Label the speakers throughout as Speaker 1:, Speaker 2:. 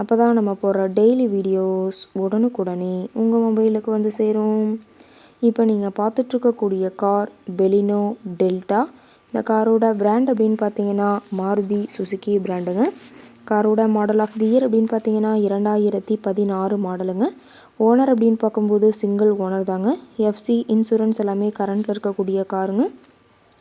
Speaker 1: அப்போ தான் நம்ம போடுற டெய்லி வீடியோஸ் உடனுக்குடனே உங்கள் மொபைலுக்கு வந்து சேரும். இப்போ நீங்கள் பார்த்துட்ருக்கக்கூடிய கார் பெலினோ டெல்டா இந்த காரோட பிராண்ட் அப்படின்னு பார்த்தீங்கன்னா மாருதி சுசுக்கி பிராண்டுங்க காரோட மாடல் ஆஃப் தி இயர் அப்படின்னு பார்த்தீங்கன்னா இரண்டாயிரத்தி பதினாறு மாடலுங்க ஓனர் அப்படின்னு பார்க்கும்போது சிங்கிள் ஓனர் தாங்க. எஃப்சி இன்சூரன்ஸ் எல்லாமே கரண்ட்டில் இருக்கக்கூடிய காருங்க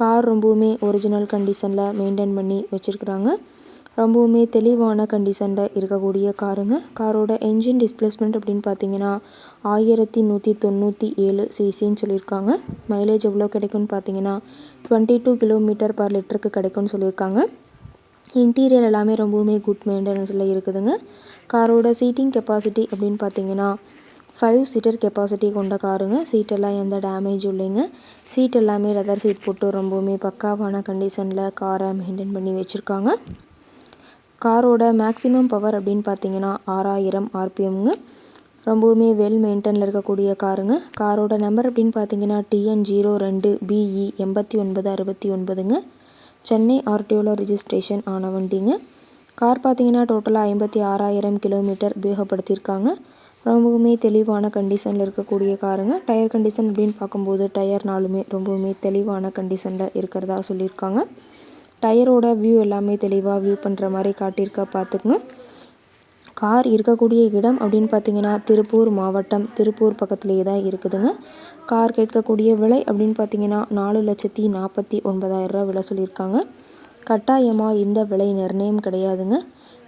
Speaker 1: கார் ரொம்பவுமே ஒரிஜினல் கண்டிஷனில் மெயின்டைன் பண்ணி வச்சுருக்குறாங்க. ரொம்பவுமே தெளிவான கண்டிஷனில் இருக்கக்கூடிய காருங்க. காரோட என்ஜின் டிஸ்பிளேஸ்மெண்ட் அப்படின்னு பார்த்தீங்கன்னா ஆயிரத்தி நூற்றி தொண்ணூற்றி ஏழு சிசின்னு சொல்லியிருக்காங்க. மைலேஜ் எவ்வளோ கிடைக்கும்னு பார்த்தீங்கன்னா டுவெண்ட்டி டூ கிலோமீட்டர் பர் லிட்டருக்கு கிடைக்கும்னு சொல்லியிருக்காங்க. இன்டீரியர் எல்லாமே ரொம்பவுமே குட் மெயின்டெனன்ஸில் இருக்குதுங்க. காரோட சீட்டிங் கெப்பாசிட்டி அப்படின்னு பார்த்தீங்கன்னா ஃபைவ் சீட்டர் கெப்பாசிட்டி கொண்ட காருங்க சீட்டெல்லாம் எந்த டேமேஜும் இல்லைங்க. சீட் எல்லாமே லெதர் சீட் போட்டு ரொம்பவுமே பக்காவான கண்டிஷனில் காரை மெயின்டைன் பண்ணி வச்சுருக்காங்க. காரோட மேக்ஸிமம் பவர் அப்படின்னு பார்த்தீங்கன்னா ஆறாயிரம் ஆர்பிஎம்ங்க ரொம்பவுமே வெல் மெயின்டெனில் இருக்கக்கூடிய காருங்க காரோட நம்பர் அப்படின்னு பார்த்தீங்கன்னா டிஎன் ஜீரோ ரெண்டு பிஇ எண்பத்தி ஒன்பது அறுபத்தி ஒன்பதுங்க சென்னை ஆர்டிஓவில் ரிஜிஸ்ட்ரேஷன் ஆன வண்டிங்க. கார் பார்த்தீங்கன்னா டோட்டலாக ஐம்பத்தி ஆறாயிரம் கிலோமீட்டர் உபயோகப்படுத்தியிருக்காங்க. ரொம்பவுமே தெளிவான கண்டிஷனில் இருக்கக்கூடிய காருங்க. டயர் கண்டிஷன் அப்படின்னு பார்க்கும்போது டயர் நாளுமே ரொம்பவுமே தெளிவான கண்டிஷனில் இருக்கிறதா சொல்லியிருக்காங்க. டயரோட வியூ எல்லாமே தெளிவாக வியூ பண்ணுற மாதிரி காட்டியிருக்கா பார்த்துக்குங்க. கார் இருக்கக்கூடிய இடம் அப்படின்னு பார்த்தீங்கன்னா திருப்பூர் மாவட்டம் திருப்பூர் பக்கத்துலேயே தான் இருக்குதுங்க. கார் கேட்கக்கூடிய விலை அப்படின்னு பார்த்தீங்கன்னா நாலு லட்சத்தி நாற்பத்தி ஒன்பதாயிரரூவா விலை சொல்லியிருக்காங்க. கட்டாயமாக இந்த விலை நிர்ணயம் கிடையாதுங்க.